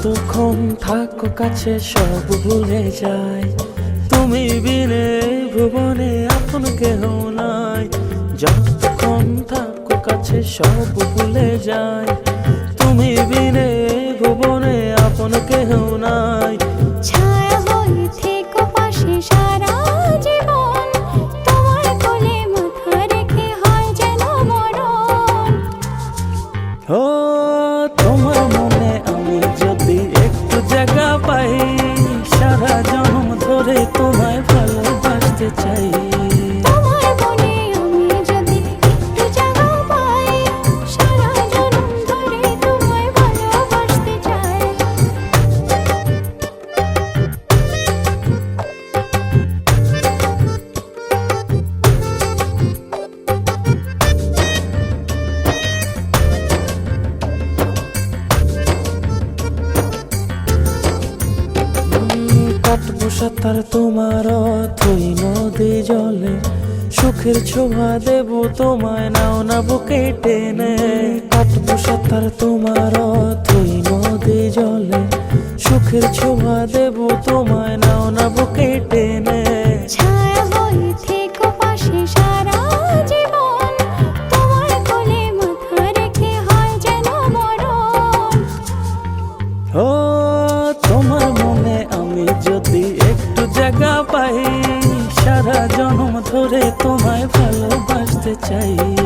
কতক্ষণ থাকো কাছে, সব ভুলে যাই। তুমি বিনে ভুবনে আপন কেহ নাই। যতক্ষণ থাকো কাছে, সব ভুলে যাই। সাতার তোমার তুই নদী জলে। সুখের ছোঁয়া দেব তোমায়, নাও না বুকে টেনে। কাটবো সাতার তোমার তুই নদী জলে। সুখের ছোঁয়া দেব তোমায়, নাও না বুকে টেনে। ছায়া চাই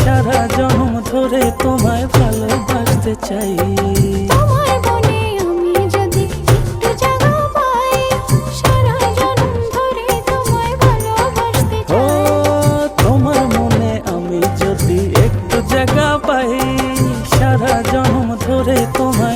সারা জন্ম ধরে তোমায় ভালোবাসতে চাই। একটু জায়গা পাই সারা জন্ম ধরে তোমার